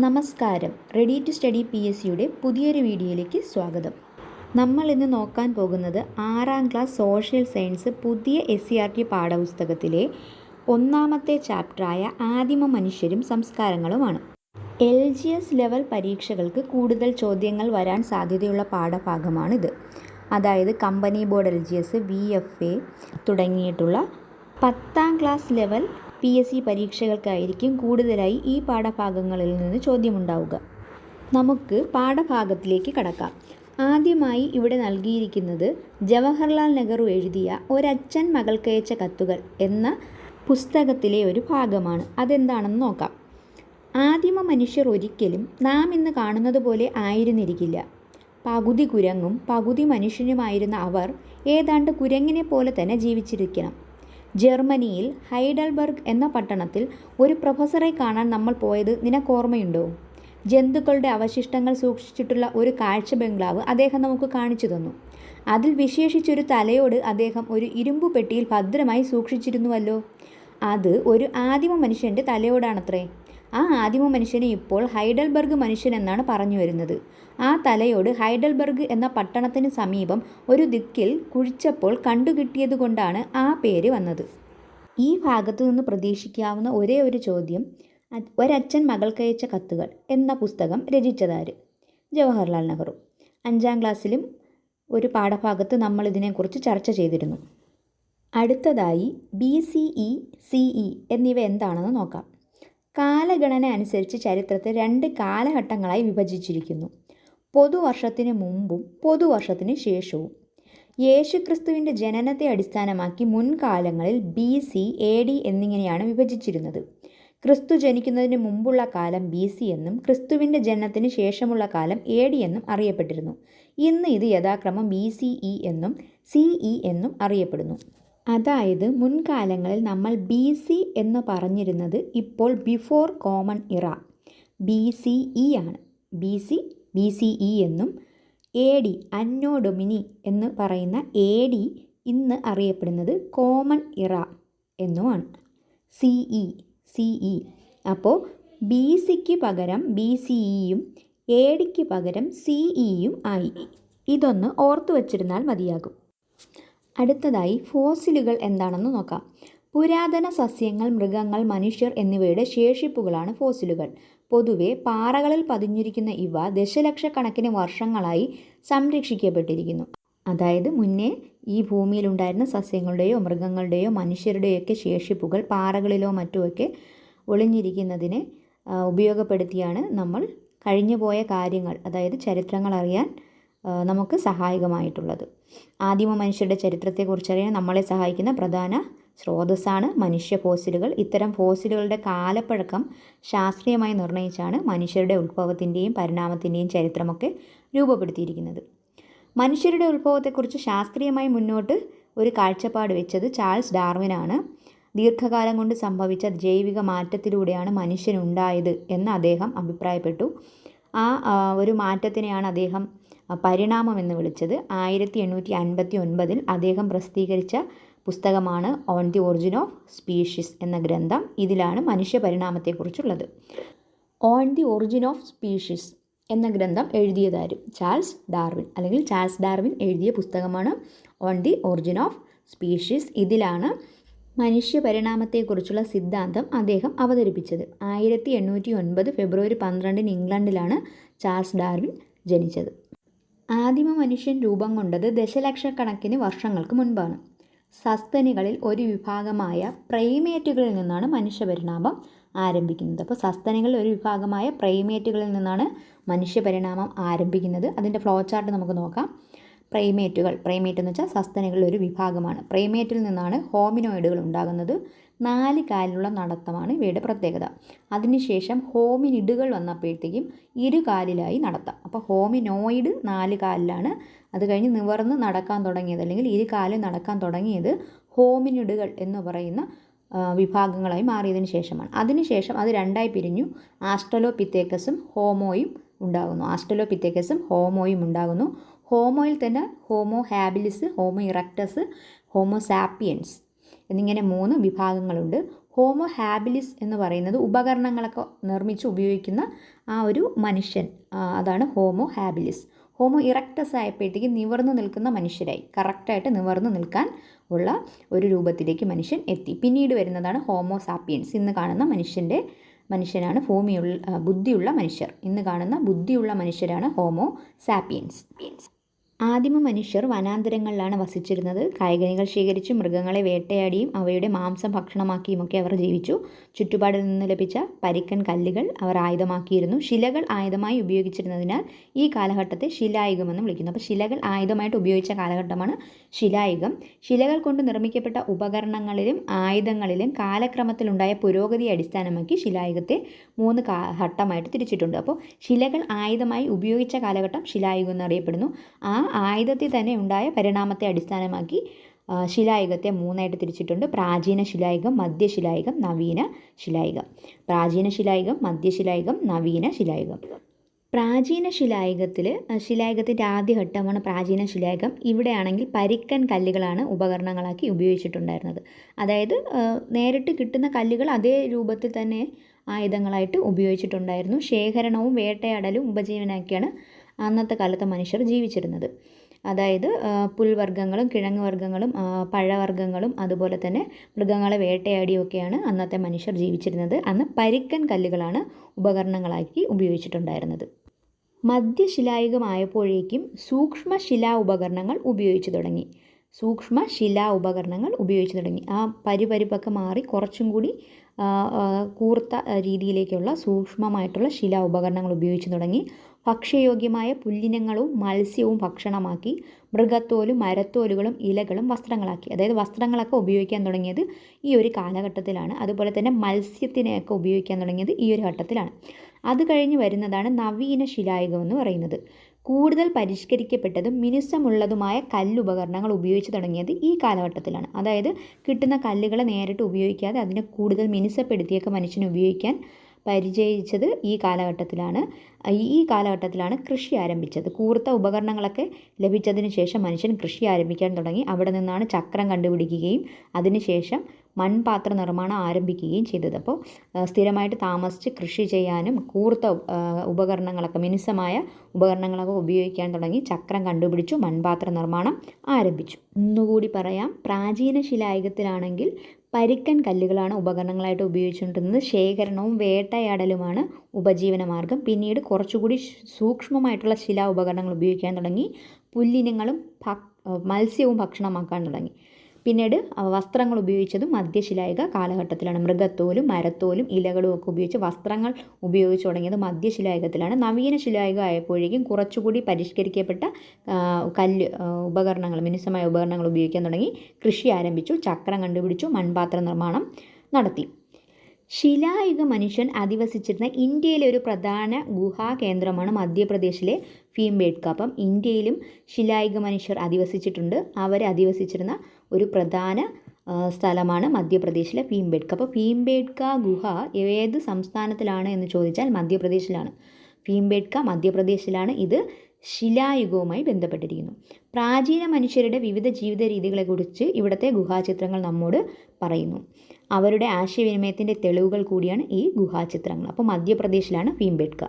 നമസ്കാരം. Ready to study P S സിയുടെ പുതിയൊരു വീഡിയോയിലേക്ക് സ്വാഗതം. നമ്മൾ ഇന്ന് നോക്കാൻ പോകുന്നത് ആറാം ക്ലാസ് സോഷ്യൽ സയൻസ് പുതിയ എസ് സി ആർ ടി പാഠപുസ്തകത്തിലെ ഒന്നാമത്തെ ചാപ്റ്ററായ ആദിമ മനുഷ്യരും സംസ്കാരങ്ങളുമാണ്. എൽ ജി എസ് ലെവൽ പരീക്ഷകൾക്ക് കൂടുതൽ ചോദ്യങ്ങൾ വരാൻ സാധ്യതയുള്ള പാഠഭാഗമാണിത്. അതായത് company board L G S V F A തുടങ്ങിയിട്ടുള്ള പത്താം class level P S C പരീക്ഷകൾക്കായിരിക്കും കൂടുതലായി ഈ പാഠഭാഗങ്ങളിൽ നിന്ന് ചോദ്യമുണ്ടാവുക. നമുക്ക് പാഠഭാഗത്തിലേക്ക് കടക്കാം. ആദ്യമായി ഇവിടെ നൽകിയിരിക്കുന്നത് ജവഹർലാൽ നെഹ്റു എഴുതിയ ഒരച്ഛൻ മകൾക്കയച്ച കത്തുകൾ എന്ന പുസ്തകത്തിലെ ഒരു ഭാഗമാണ്. അതെന്താണെന്ന് നോക്കാം. ആദിമ മനുഷ്യർ ഒരിക്കലും നാം ഇന്ന് കാണുന്നത് പോലെ ആയിരുന്നിരിക്കില്ല. പകുതി കുരങ്ങും പകുതി മനുഷ്യനുമായിരുന്ന അവർ ഏതാണ്ട് കുരങ്ങിനെ പോലെ തന്നെ ജീവിച്ചിരിക്കണം. ജർമ്മനിയിൽ ഹൈഡൽബർഗ് എന്ന പട്ടണത്തിൽ ഒരു പ്രൊഫസറെ കാണാൻ നമ്മൾ പോയത് നിനക്കോർമ്മയുണ്ടോ? ജന്തുക്കളുടെ അവശിഷ്ടങ്ങൾ സൂക്ഷിച്ചിട്ടുള്ള ഒരു കാഴ്ച ബംഗ്ലാവ് അദ്ദേഹം നമുക്ക് കാണിച്ചു തന്നു. അതിൽ വിശേഷിച്ചൊരു തലയോട് അദ്ദേഹം ഒരു ഇരുമ്പു പെട്ടിയിൽ ഭദ്രമായി സൂക്ഷിച്ചിരുന്നുവല്ലോ. അത് ഒരു ആദിമ മനുഷ്യന്റെ തലയോടാണത്രേ. ആ ആദിമ മനുഷ്യനെ ഇപ്പോൾ ഹൈഡൽബർഗ് മനുഷ്യൻ എന്നാണ് പറഞ്ഞു വരുന്നത്. ആ തലയോട് ഹൈഡൽബർഗ് എന്ന പട്ടണത്തിന് സമീപം ഒരു ദിക്കിൽ കുഴിച്ചപ്പോൾ കണ്ടുകിട്ടിയതുകൊണ്ടാണ് ആ പേര് വന്നത്. ഈ ഭാഗത്തു നിന്ന് പ്രതീക്ഷിക്കാവുന്ന ഒരേ ഒരു ചോദ്യം ഒരച്ഛൻ മകൾക്കയച്ച കത്തുകൾ എന്ന പുസ്തകം രചിച്ചതാര്? ജവഹർലാൽ നെഹ്റു. അഞ്ചാം ക്ലാസ്സിലും ഒരു പാഠഭാഗത്ത് നമ്മൾ ഇതിനെക്കുറിച്ച് ചർച്ച ചെയ്തിരുന്നു. അടുത്തതായി B C E C E എന്നിവ എന്താണെന്ന് നോക്കാം. കാലഗണന അനുസരിച്ച് ചരിത്രത്തെ രണ്ട് കാലഘട്ടങ്ങളായി വിഭജിച്ചിരിക്കുന്നു. പൊതുവർഷത്തിന് മുമ്പും പൊതുവർഷത്തിന് ശേഷവും. യേശുക്രിസ്തുവിന്റെ ജനനത്തെ അടിസ്ഥാനമാക്കി മുൻകാലങ്ങളിൽ ബി സി എ ഡി എന്നിങ്ങനെയാണ് വിഭജിച്ചിരുന്നത്. ക്രിസ്തു ജനിക്കുന്നതിന് മുമ്പുള്ള കാലം ബി സി എന്നും ക്രിസ്തുവിന്റെ ജനനത്തിന് ശേഷമുള്ള കാലം എ ഡി എന്നും അറിയപ്പെട്ടിരുന്നു. ഇന്ന് ഇത് യഥാക്രമം ബി സി ഇ എന്നും സി ഇ എന്നും അറിയപ്പെടുന്നു. അതായത് മുൻകാലങ്ങളിൽ നമ്മൾ ബി സി എന്ന് പറഞ്ഞിരുന്നത് ഇപ്പോൾ before common era B C E ആണ്. B C B C E എന്നും എ ഡി അന്നോ ഡൊമിനി എന്ന് പറയുന്ന എ ഡി ഇന്ന് അറിയപ്പെടുന്നത് കോമൺ ഇറ എന്നുമാണ് സി ഇ സി ഇ. അപ്പോൾ ബി സിക്ക് പകരം ബി സി ഇയും എ ഡിക്ക് പകരം സി ഇയും ആയി. ഇതൊന്ന് ഓർത്തു വച്ചിരുന്നാൽ മതിയാകും. അടുത്തതായി ഫോസിലുകൾ എന്താണെന്ന് നോക്കാം. പുരാതന സസ്യങ്ങൾ മൃഗങ്ങൾ മനുഷ്യർ എന്നിവയുടെ ശേഷിപ്പുകളാണ് ഫോസിലുകൾ. പൊതുവെ പാറകളിൽ പതിഞ്ഞിരിക്കുന്ന ഇവ ദശലക്ഷക്കണക്കിന് വർഷങ്ങളായി സംരക്ഷിക്കപ്പെട്ടിരിക്കുന്നു. അതായത് മുന്നേ ഈ ഭൂമിയിൽ ഉണ്ടായിരുന്ന സസ്യങ്ങളുടെയോ മൃഗങ്ങളുടെയോ മനുഷ്യരുടെയൊക്കെ ശേഷിപ്പുകൾ പാറകളിലോ മറ്റുമൊക്കെ ഒളിഞ്ഞിരിക്കുന്നതിനെ ആ, ഉപയോഗപ്പെടുത്തിയാണ് നമ്മൾ കഴിഞ്ഞുപോയ കാര്യങ്ങൾ. അതായത് ചരിത്രങ്ങൾ അറിയാൻ നമുക്ക് സഹായകമായിട്ടുള്ളത്. ആദിമ മനുഷ്യരുടെ ചരിത്രത്തെക്കുറിച്ചറിയാൻ നമ്മളെ സഹായിക്കുന്ന പ്രധാന സ്രോതസ്സാണ് മനുഷ്യ ഫോസിലുകൾ. ഇത്തരം ഫോസിലുകളുടെ കാലപ്പഴക്കം ശാസ്ത്രീയമായി നിർണയിച്ചാണ് മനുഷ്യരുടെ ഉത്ഭവത്തിന്റെയും പരിണാമത്തിന്റെയും ചരിത്രമൊക്കെ രൂപപ്പെടുത്തിയിരിക്കുന്നത്. മനുഷ്യരുടെ ഉത്ഭവത്തെക്കുറിച്ച് ശാസ്ത്രീയമായി മുന്നോട്ട് ഒരു കാഴ്ചപ്പാട് വെച്ചത് ചാൾസ് ഡാർവിനാണ്. ദീർഘകാലം കൊണ്ട് സംഭവിച്ച ജൈവിക മാറ്റത്തിലൂടെയാണ് മനുഷ്യനുണ്ടായത് എന്ന് അദ്ദേഹം അഭിപ്രായപ്പെട്ടു. ആ ഒരു മാറ്റത്തിനെയാണ് അദ്ദേഹം പരിണാമം എന്ന് വിളിച്ചത് ആയിരത്തി എണ്ണൂറ്റി അൻപത്തി ഒൻപതിൽ അദ്ദേഹം പ്രസിദ്ധീകരിച്ച പുസ്തകമാണ് on the origin of species എന്ന ഗ്രന്ഥം. ഇതിലാണ് മനുഷ്യ പരിണാമത്തെക്കുറിച്ചുള്ളത് on the origin of species എന്ന ഗ്രന്ഥം എഴുതിയതാരും? Charles Darwin. അല്ലെങ്കിൽ ചാൾസ് ഡാർവിൻ എഴുതിയ പുസ്തകമാണ് on the origin of species ഇതിലാണ് മനുഷ്യ പരിണാമത്തെക്കുറിച്ചുള്ള സിദ്ധാന്തം അദ്ദേഹം അവതരിപ്പിച്ചത്. ആയിരത്തി എണ്ണൂറ്റി ഒൻപത് ഫെബ്രുവരി പന്ത്രണ്ടിന് ഇംഗ്ലണ്ടിലാണ് ചാൾസ് ഡാർവിൻ ജനിച്ചത്. ആദിമ മനുഷ്യൻ രൂപം കൊണ്ടത് ദശലക്ഷക്കണക്കിന് വർഷങ്ങൾക്ക് മുൻപാണ്. സസ്തനികളിൽ ഒരു വിഭാഗമായ പ്രൈമേറ്റുകളിൽ നിന്നാണ് മനുഷ്യപരിണാമം ആരംഭിക്കുന്നത്. അപ്പോൾ സസ്തനികളിൽ ഒരു വിഭാഗമായ പ്രൈമേറ്റുകളിൽ നിന്നാണ് മനുഷ്യപരിണാമം ആരംഭിക്കുന്നത്. അതിന്റെ ഫ്ലോ ചാർട്ട് നമുക്ക് നോക്കാം. പ്രൈമേറ്റുകൾ. പ്രൈമേറ്റ് എന്ന് വെച്ചാൽ സസ്തനികളിൽ ഒരു വിഭാഗമാണ്. പ്രൈമേറ്റിൽ നിന്നാണ് ഹോമിനോയിഡുകൾ ഉണ്ടാകുന്നത്. നാല് കാലിലുള്ള നടത്തമാണ് ഇവയുടെ പ്രത്യേകത. അതിനുശേഷം ഹോമിനിഡുകൾ വന്നപ്പോഴത്തേക്കും ഇരുകാലിലായി നടത്താം. അപ്പോൾ ഹോമിനോയിഡ് നാല് കാലിലാണ്. അത് കഴിഞ്ഞ് നിവർന്ന് നടക്കാൻ തുടങ്ങിയത് അല്ലെങ്കിൽ ഇരു കാലിൽ നടക്കാൻ തുടങ്ങിയത് ഹോമിനിഡുകൾ എന്ന് പറയുന്ന വിഭാഗങ്ങളായി മാറിയതിന് ശേഷമാണ്. അതിനുശേഷം അത് രണ്ടായി പിരിഞ്ഞു. ആസ്ട്രലോപിത്തേക്കസും ഹോമോയും ഉണ്ടാകുന്നു. ആസ്ട്രലോപിത്തേക്കസും ഹോമോയും ഉണ്ടാകുന്നു. ഹോമോയിൽ തന്നെ Homo habilis Homo erectus Homo sapiens എന്നിങ്ങനെ മൂന്ന് വിഭാഗങ്ങളുണ്ട്. ഹോമോ ഹാബിലിസ് എന്ന് പറയുന്നത് ഉപകരണങ്ങളൊക്കെ നിർമ്മിച്ച് ഉപയോഗിക്കുന്ന ആ ഒരു മനുഷ്യൻ അതാണ് ഹോമോ ഹാബിലിസ് ഹോമോ ഇറക്ടസ് ആയപ്പോഴത്തേക്ക് നിവർന്നു നിൽക്കുന്ന മനുഷ്യരായി. കറക്റ്റായിട്ട് നിവർന്നു നിൽക്കാൻ ഉള്ള ഒരു രൂപത്തിലേക്ക് മനുഷ്യൻ എത്തി. പിന്നീട് വരുന്നതാണ് ഹോമോ സാപ്പിയൻസ് ഇന്ന് കാണുന്ന മനുഷ്യന്റെ മനുഷ്യനാണ് ഭൂമിയുള്ള ബുദ്ധിയുള്ള മനുഷ്യർ. ഇന്ന് കാണുന്ന ബുദ്ധിയുള്ള മനുഷ്യരാണ് ഹോമോ സാപ്പിയൻസ് ആദിമ മനുഷ്യർ വനാന്തരങ്ങളിലാണ് വസിച്ചിരുന്നത്. കായികനികൾ ശേഖരിച്ച് മൃഗങ്ങളെ വേട്ടയാടിയും അവയുടെ മാംസം ഭക്ഷണമാക്കിയുമൊക്കെ അവർ ജീവിച്ചു. ചുറ്റുപാടിൽ നിന്ന് ലഭിച്ച പരിക്കൻ കല്ലുകൾ അവർ ആയുധമാക്കിയിരുന്നു. ശിലകൾ ആയുധമായി ഉപയോഗിച്ചിരുന്നതിനാൽ ഈ കാലഘട്ടത്തെ ശിലായുഗമെന്ന് വിളിക്കുന്നു. അപ്പോൾ ശിലകൾ ആയുധമായിട്ട് ഉപയോഗിച്ച കാലഘട്ടമാണ് ശിലായുഗം. ശിലകൾ കൊണ്ട് നിർമ്മിക്കപ്പെട്ട ഉപകരണങ്ങളിലും ആയുധങ്ങളിലും കാലക്രമത്തിലുണ്ടായ പുരോഗതിയെ അടിസ്ഥാനമാക്കി ശിലായുഗത്തെ മൂന്ന് ഘട്ടമായിട്ട് തിരിച്ചിട്ടുണ്ട്. അപ്പോൾ ശിലകൾ ആയുധമായി ഉപയോഗിച്ച കാലഘട്ടം ശിലായുഗം എന്നറിയപ്പെടുന്നു. ആ ആയുധത്തിൽ തന്നെ ഉണ്ടായ പരിണാമത്തെ അടിസ്ഥാനമാക്കി ശിലായുഗത്തെ മൂന്നായിട്ട് തിരിച്ചിട്ടുണ്ട്. പ്രാചീന ശിലായുഗം മധ്യശിലായുഗം നവീന ശിലായുഗം. പ്രാചീന ശിലായുഗം മധ്യശിലായുഗം നവീന ശിലായുഗം. പ്രാചീന ശിലായുഗത്തിൽ ശിലായുഗത്തിന്റെ ആദ്യഘട്ടമാണ് പ്രാചീന ശിലായുഗം. ഇവിടെയാണെങ്കിൽ പരിക്കൻ കല്ലുകളാണ് ഉപകരണങ്ങളാക്കി ഉപയോഗിച്ചിട്ടുണ്ടായിരുന്നത്. അതായത് നേരിട്ട് കിട്ടുന്ന കല്ലുകൾ അതേ രൂപത്തിൽ തന്നെ ആയുധങ്ങളായിട്ട് ഉപയോഗിച്ചിട്ടുണ്ടായിരുന്നു. ശേഖരണവും വേട്ടയാടലും ഉപജീവനമൊക്കെയാണ് അന്നത്തെ കാലത്തെ മനുഷ്യർ ജീവിച്ചിരുന്നത്. അതായത് പുൽവർഗങ്ങളും കിഴങ്ങ് വർഗങ്ങളും പഴവർഗങ്ങളും അതുപോലെ തന്നെ മൃഗങ്ങളെ വേട്ടയാടിയൊക്കെയാണ് അന്നത്തെ മനുഷ്യർ ജീവിച്ചിരുന്നത്. അന്ന് പരിക്കൻ കല്ലുകളാണ് ഉപകരണങ്ങളാക്കി ഉപയോഗിച്ചിട്ടുണ്ടായിരുന്നത്. മധ്യശിലായുഗമായപ്പോഴേക്കും സൂക്ഷ്മ ശിലാ ഉപകരണങ്ങൾ ഉപയോഗിച്ചു തുടങ്ങി. സൂക്ഷ്മ ശിലാ ഉപകരണങ്ങൾ ഉപയോഗിച്ചു തുടങ്ങി. ആ പരിപരിപ്പൊക്കെ മാറി കുറച്ചും കൂടി കൂർത്ത രീതിയിലേക്കുള്ള സൂക്ഷ്മമായിട്ടുള്ള ശിലാ ഉപകരണങ്ങൾ ഉപയോഗിച്ചു തുടങ്ങി. ഭക്ഷ്യയോഗ്യമായ പുല്ലിനങ്ങളും മത്സ്യവും ഭക്ഷണമാക്കി മൃഗത്തോലും മരത്തോലുകളും ഇലകളും വസ്ത്രങ്ങളാക്കി. അതായത് വസ്ത്രങ്ങളൊക്കെ ഉപയോഗിക്കാൻ തുടങ്ങിയത് ഈ ഒരു കാലഘട്ടത്തിലാണ്. അതുപോലെ തന്നെ മത്സ്യത്തിനെയൊക്കെ ഉപയോഗിക്കാൻ തുടങ്ങിയത് ഈ ഒരു ഘട്ടത്തിലാണ്. അത് കഴിഞ്ഞ് വരുന്നതാണ് നവീന ശിലായുഗം എന്ന് പറയുന്നത്. കൂടുതൽ പരിഷ്കരിക്കപ്പെട്ടതും മിനുസമുള്ളതുമായ കല്ലുപകരണങ്ങൾ ഉപയോഗിച്ച് തുടങ്ങിയത് ഈ കാലഘട്ടത്തിലാണ്. അതായത് കിട്ടുന്ന കല്ലുകളെ നേരിട്ട് ഉപയോഗിക്കാതെ അതിനെ കൂടുതൽ മിനുസപ്പെടുത്തിയൊക്കെ മനുഷ്യന് ഉപയോഗിക്കാൻ പരിചയിച്ചത് ഈ കാലഘട്ടത്തിലാണ്. ഈ കാലഘട്ടത്തിലാണ് കൃഷി ആരംഭിച്ചത്. കൂർത്ത ഉപകരണങ്ങളൊക്കെ ലഭിച്ചതിന് ശേഷം മനുഷ്യൻ കൃഷി ആരംഭിക്കാൻ തുടങ്ങി. അവിടെ നിന്നാണ് ചക്രം കണ്ടുപിടിക്കുകയും അതിനുശേഷം മൺപാത്ര നിർമ്മാണം ആരംഭിക്കുകയും ചെയ്തത്. അപ്പോൾ സ്ഥിരമായിട്ട് താമസിച്ച് കൃഷി ചെയ്യാനും കൂർത്ത ഉപകരണങ്ങളൊക്കെ മിനുസമായ ഉപകരണങ്ങളൊക്കെ ഉപയോഗിക്കാൻ തുടങ്ങി ചക്രം കണ്ടുപിടിച്ചു മൺപാത്ര നിർമ്മാണം ആരംഭിച്ചു. ഒന്നുകൂടി പറയാം. പ്രാചീന ശിലായുഗത്തിലാണെങ്കിൽ പരിക്കൻ കല്ലുകളാണ് ഉപകരണങ്ങളായിട്ട് ഉപയോഗിച്ചുകൊണ്ടിരുന്നത്. ശേഖരണവും വേട്ടയാടലുമാണ് ഉപജീവന മാർഗം പിന്നീട് കുറച്ചുകൂടി സൂക്ഷ്മമായിട്ടുള്ള ശിലാ ഉപകരണങ്ങൾ ഉപയോഗിക്കാൻ തുടങ്ങി. പുല്ലിനങ്ങളും മത്സ്യവും ഭക്ഷണമാക്കാൻ തുടങ്ങി. പിന്നീട് വസ്ത്രങ്ങൾ ഉപയോഗിച്ചതും മധ്യശിലായുഗ കാലഘട്ടത്തിലാണ്. മൃഗത്തോലും മരത്തോലും ഇലകളും ഒക്കെ ഉപയോഗിച്ച് വസ്ത്രങ്ങൾ ഉപയോഗിച്ച് തുടങ്ങിയത് മധ്യശിലായുഗത്തിലാണ് നവീന ശിലായുഗം ആയപ്പോഴേക്കും കുറച്ചുകൂടി പരിഷ്കരിക്കപ്പെട്ട കല്ല് ഉപകരണങ്ങൾ മിനുസമായ ഉപകരണങ്ങൾ ഉപയോഗിക്കാൻ തുടങ്ങി. കൃഷി ആരംഭിച്ചു ചക്രം കണ്ടുപിടിച്ചു മൺപാത്ര നിർമ്മാണം നടത്തി. ശിലായുഗ മനുഷ്യൻ അധിവസിച്ചിരുന്ന ഇന്ത്യയിലെ ഒരു പ്രധാന ഗുഹാ കേന്ദ്രമാണ് മധ്യപ്രദേശിലെ ഭീംബേഡ്ക അപ്പം ഇന്ത്യയിലും ശിലായുഗ മനുഷ്യർ അധിവസിച്ചിട്ടുണ്ട്. അവർ അധിവസിച്ചിരുന്ന ഒരു പ്രധാന സ്ഥലമാണ് മധ്യപ്രദേശിലെ ഭീംബേഡ്ക അപ്പോൾ ഭീംബേഡ്ക ഗുഹ ഏത് സംസ്ഥാനത്തിലാണ് എന്ന് ചോദിച്ചാൽ മധ്യപ്രദേശിലാണ്. ഭീംബേഡ്ക മധ്യപ്രദേശിലാണ്. ഇത് ശിലായുഗവുമായി ബന്ധപ്പെട്ടിരിക്കുന്നു. പ്രാചീന മനുഷ്യരുടെ വിവിധ ജീവിത രീതികളെക്കുറിച്ച് ഇവിടുത്തെ ഗുഹാചിത്രങ്ങൾ നമ്മോട് പറയുന്നു. അവരുടെ ആശയവിനിമയത്തിന്റെ തെളിവുകൾ കൂടിയാണ് ഈ ഗുഹാചിത്രങ്ങൾ. അപ്പോൾ മധ്യപ്രദേശിലാണ് ഭീംബേഡ്ക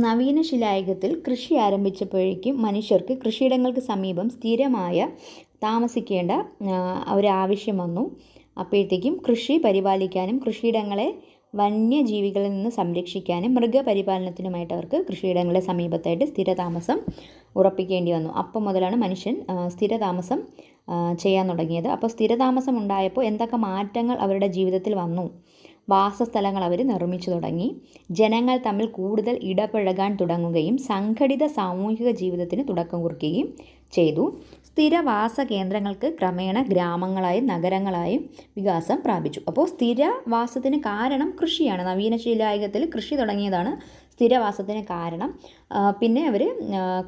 നവീന ശിലായുഗത്തിൽ കൃഷി ആരംഭിച്ചപ്പോഴേക്കും മനുഷ്യർക്ക് കൃഷിയിടങ്ങൾക്ക് സമീപം സ്ഥിരമായ താമസിക്കേണ്ട ഒരു ഒരാവശ്യം വന്നു. അപ്പോഴത്തേക്കും കൃഷി പരിപാലിക്കാനും കൃഷിയിടങ്ങളെ വന്യജീവികളിൽ നിന്ന് സംരക്ഷിക്കാനും മൃഗപരിപാലനത്തിനുമായിട്ട് അവർക്ക് കൃഷിയിടങ്ങളുടെ സമീപത്തായിട്ട് സ്ഥിരതാമസം ഉറപ്പിക്കേണ്ടി വന്നു. അപ്പം മുതലാണ് മനുഷ്യൻ സ്ഥിരതാമസം ചെയ്യാൻ തുടങ്ങിയത്. അപ്പോൾ സ്ഥിരതാമസം ഉണ്ടായപ്പോൾ എന്തൊക്കെ മാറ്റങ്ങൾ അവരുടെ ജീവിതത്തിൽ വന്നു? വാസസ്ഥലങ്ങൾ അവർ നിർമ്മിച്ചു തുടങ്ങി. ജനങ്ങൾ തമ്മിൽ കൂടുതൽ ഇടപഴകാൻ തുടങ്ങുകയും സംഘടിത സാമൂഹിക ജീവിതത്തിന് തുടക്കം കുറിക്കുകയും ചെയ്തു. സ്ഥിരവാസ കേന്ദ്രങ്ങൾക്ക് ക്രമേണ ഗ്രാമങ്ങളായും നഗരങ്ങളായും വികാസം പ്രാപിച്ചു. അപ്പോൾ സ്ഥിരവാസത്തിന് കാരണം കൃഷിയാണ്. നവീന ശിലായുഗത്തിൽ കൃഷി തുടങ്ങിയതാണ് സ്ഥിരവാസത്തിന് കാരണം പിന്നെ അവർ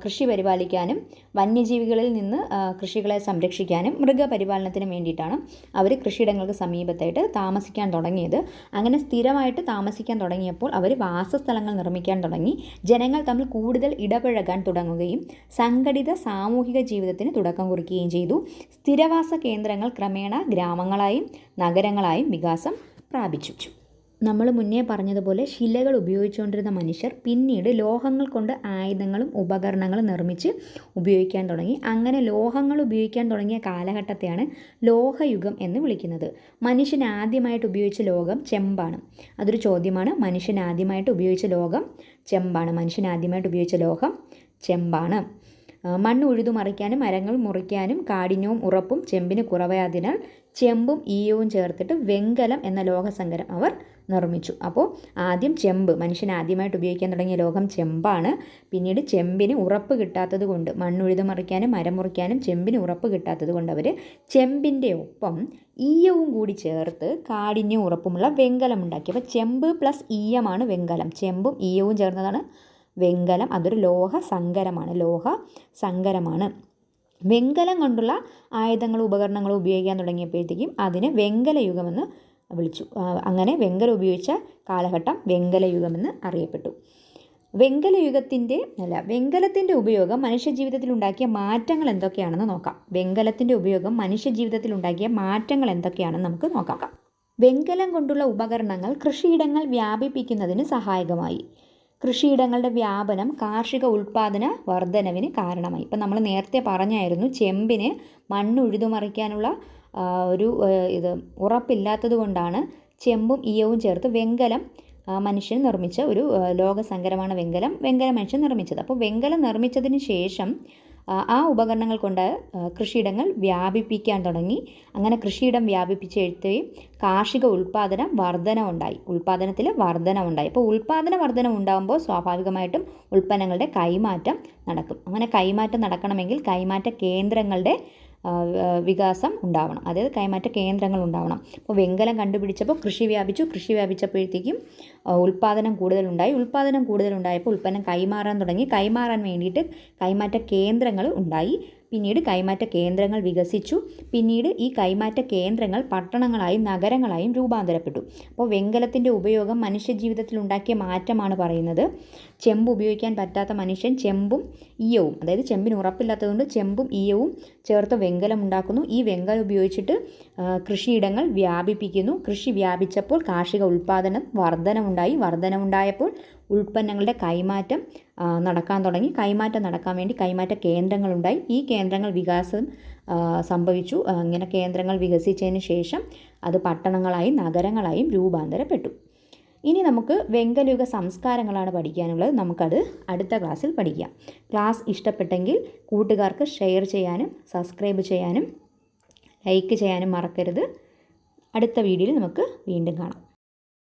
കൃഷി പരിപാലിക്കാനും വന്യജീവികളിൽ നിന്ന് കൃഷികളെ സംരക്ഷിക്കാനും മൃഗപരിപാലനത്തിനും വേണ്ടിയിട്ടാണ് അവർ കൃഷിയിടങ്ങൾക്ക് സമീപത്തായിട്ട് താമസിക്കാൻ തുടങ്ങിയത്. അങ്ങനെ സ്ഥിരമായിട്ട് താമസിക്കാൻ തുടങ്ങിയപ്പോൾ അവർ വാസസ്ഥലങ്ങൾ നിർമ്മിക്കാൻ തുടങ്ങി. ജനങ്ങൾ തമ്മിൽ കൂടുതൽ ഇടപഴകാൻ തുടങ്ങുകയും സംഘടിത സാമൂഹിക ജീവിതത്തിന് തുടക്കം കുറിക്കുകയും ചെയ്തു. സ്ഥിരവാസ കേന്ദ്രങ്ങൾ ക്രമേണ ഗ്രാമങ്ങളായും നഗരങ്ങളായും വികാസം പ്രാപിച്ചു. നമ്മൾ മുന്നേ പറഞ്ഞതുപോലെ ശിലകൾ ഉപയോഗിച്ചുകൊണ്ടിരുന്ന മനുഷ്യർ പിന്നീട് ലോഹങ്ങൾ കൊണ്ട് ആയുധങ്ങളും ഉപകരണങ്ങളും നിർമ്മിച്ച് ഉപയോഗിക്കാൻ തുടങ്ങി. അങ്ങനെ ലോഹങ്ങൾ ഉപയോഗിക്കാൻ തുടങ്ങിയ കാലഘട്ടത്തെയാണ് ലോഹയുഗം എന്ന് വിളിക്കുന്നത്. മനുഷ്യൻ ആദ്യമായിട്ട് ഉപയോഗിച്ച ലോകം ചെമ്പാണ്. അതൊരു ചോദ്യമാണ്. മനുഷ്യൻ ആദ്യമായിട്ട് ഉപയോഗിച്ച ലോകം ചെമ്പാണ്. മനുഷ്യൻ ആദ്യമായിട്ട് ഉപയോഗിച്ച ലോഹം ചെമ്പാണ്. മണ്ണ് ഉഴുതു മറിക്കാനും മരങ്ങൾ മുറിക്കാനും കാഠിന്യവും ഉറപ്പും ചെമ്പിന് കുറവായതിനാൽ ചെമ്പും ഈയവും ചേർത്തിട്ട് വെങ്കലം എന്ന ലോഹസങ്കരം അവർ നിർമ്മിച്ചു. അപ്പോൾ ആദ്യം ചെമ്പ് മനുഷ്യൻ ആദ്യമായിട്ട് ഉപയോഗിക്കാൻ തുടങ്ങിയ ലോഹം ചെമ്പാണ്. പിന്നീട് ചെമ്പിന് ഉറപ്പ് കിട്ടാത്തത് കൊണ്ട് മണ്ണുഴുത് മറിക്കാനും മരം മുറിക്കാനും ചെമ്പിന് ഉറപ്പ് കിട്ടാത്തത് കൊണ്ട് അവർ ചെമ്പിന്റെ ഒപ്പം ഈയവും കൂടി ചേർത്ത് കാടിന്റെ ഉറപ്പുമുള്ള വെങ്കലം ഉണ്ടാക്കി. അപ്പോൾ ചെമ്പ് പ്ലസ് ഈയമാണ് വെങ്കലം. ചെമ്പും ഈയവും ചേർന്നതാണ് വെങ്കലം. അതൊരു ലോഹ സങ്കരമാണ്. ലോഹ സങ്കരമാണ്. വെങ്കലം കൊണ്ടുള്ള ആയുധങ്ങളും ഉപകരണങ്ങളും ഉപയോഗിക്കാൻ തുടങ്ങിയപ്പോഴത്തേക്കും അതിനെ വെങ്കലയുഗമെന്ന് വിളിച്ചു. അങ്ങനെ വെങ്കല ഉപയോഗിച്ച കാലഘട്ടം വെങ്കലയുഗമെന്ന് അറിയപ്പെട്ടു. വെങ്കലയുഗത്തിന്റെ അല്ല വെങ്കലത്തിന്റെ ഉപയോഗം മനുഷ്യജീവിതത്തിൽ ഉണ്ടാക്കിയ മാറ്റങ്ങൾ എന്തൊക്കെയാണെന്ന് നോക്കാം. വെങ്കലത്തിന്റെ ഉപയോഗം മനുഷ്യജീവിതത്തിൽ ഉണ്ടാക്കിയ മാറ്റങ്ങൾ എന്തൊക്കെയാണെന്ന് നമുക്ക് നോക്കാം. വെങ്കലം കൊണ്ടുള്ള ഉപകരണങ്ങൾ കൃഷിയിടങ്ങൾ വ്യാപിപ്പിക്കുന്നതിന് സഹായകമായി. കൃഷിയിടങ്ങളുടെ വ്യാപനം കാർഷിക ഉൽപ്പാദന വർധനവിന് കാരണമായി. ഇപ്പം നമ്മൾ നേരത്തെ പറഞ്ഞായിരുന്നു ചെമ്പിന് മണ്ണ് ഉഴുതുമറിക്കാനുള്ള ഒരു ഇത് ഉറപ്പില്ലാത്തത് കൊണ്ടാണ് ചെമ്പും ഈയവും ചേർത്ത് വെങ്കലം മനുഷ്യൻ നിർമ്മിച്ച ഒരു ലോകസങ്കരമാണ് വെങ്കലം വെങ്കല മനുഷ്യൻ നിർമ്മിച്ചത്. അപ്പോൾ വെങ്കലം നിർമ്മിച്ചതിന് ശേഷം ആ, ഉപകരണങ്ങൾ കൊണ്ട് കൃഷിയിടങ്ങൾ വ്യാപിപ്പിക്കാൻ തുടങ്ങി. അങ്ങനെ കൃഷിയിടം വ്യാപിപ്പിച്ചെഴുത്തുകയും കാർഷിക ഉൽപ്പാദനം വർധനവുണ്ടായി ഉൽപ്പാദനത്തിൽ വർധനവുണ്ടായി അപ്പോൾ ഉൽപ്പാദന വർധനം ഉണ്ടാകുമ്പോൾ സ്വാഭാവികമായിട്ടും ഉൽപ്പന്നങ്ങളുടെ കൈമാറ്റം നടക്കും. അങ്ങനെ കൈമാറ്റം നടക്കണമെങ്കിൽ കൈമാറ്റ കേന്ദ്രങ്ങളുടെ വികാസം ഉണ്ടാവണം. അതായത് കൈമാറ്റ കേന്ദ്രങ്ങൾ ഉണ്ടാവണം. അപ്പോൾ വെങ്കലം കണ്ടുപിടിച്ചപ്പോൾ കൃഷി വ്യാപിച്ചു. കൃഷി വ്യാപിച്ചപ്പോഴത്തേക്കും ഉൽപ്പാദനം കൂടുതലുണ്ടായി. ഉൽപ്പാദനം കൂടുതലുണ്ടായപ്പോൾ ഉൽപ്പന്നം കൈമാറാൻ തുടങ്ങി. കൈമാറാൻ വേണ്ടിയിട്ട് കൈമാറ്റ കേന്ദ്രങ്ങൾ ഉണ്ടായി. പിന്നീട് കൈമാറ്റ കേന്ദ്രങ്ങൾ വികസിച്ചു. പിന്നീട് ഈ കൈമാറ്റ കേന്ദ്രങ്ങൾ പട്ടണങ്ങളായും നഗരങ്ങളായും രൂപാന്തരപ്പെട്ടു. അപ്പോൾ വെങ്കലത്തിന്റെ ഉപയോഗം മനുഷ്യജീവിതത്തിൽ ഉണ്ടാക്കിയ മാറ്റമാണ് പറയുന്നത്. ചെമ്പ് ഉപയോഗിക്കാൻ പറ്റാത്ത മനുഷ്യൻ ചെമ്പും ഈയവും അതായത് ചെമ്പിന് ഉറപ്പില്ലാത്തതുകൊണ്ട് ചെമ്പും ഈയവും ചേർത്ത് വെങ്കലം ഉണ്ടാക്കുന്നു. ഈ വെങ്കലം ഉപയോഗിച്ചിട്ട് കൃഷിയിടങ്ങൾ വ്യാപിപ്പിക്കുന്നു. കൃഷി വ്യാപിച്ചപ്പോൾ കാർഷിക ഉൽപ്പാദനം വർധനമുണ്ടായി വർധനമുണ്ടായപ്പോൾ ഉൽപ്പന്നങ്ങളുടെ കൈമാറ്റം നടക്കാൻ തുടങ്ങി. കൈമാറ്റം നടക്കാൻ വേണ്ടി കൈമാറ്റ കേന്ദ്രങ്ങളുണ്ടായി. ഈ കേന്ദ്രങ്ങൾ വികാസം സംഭവിച്ചു. ഇങ്ങനെ കേന്ദ്രങ്ങൾ വികസിച്ചതിന് ശേഷം അത് പട്ടണങ്ങളായും നഗരങ്ങളായും രൂപാന്തരപ്പെട്ടു. ഇനി നമുക്ക് വെങ്കലയുഗ സംസ്കാരങ്ങളാണ് പഠിക്കാനുള്ളത്. നമുക്കത് അടുത്ത ക്ലാസ്സിൽ പഠിക്കാം. ക്ലാസ് ഇഷ്ടപ്പെട്ടെങ്കിൽ കൂട്ടുകാർക്ക് ഷെയർ ചെയ്യാനും സബ്സ്ക്രൈബ് ചെയ്യാനും ലൈക്ക് ചെയ്യാനും മറക്കരുത്. അടുത്ത വീഡിയോയിൽ നമുക്ക് വീണ്ടും കാണാം.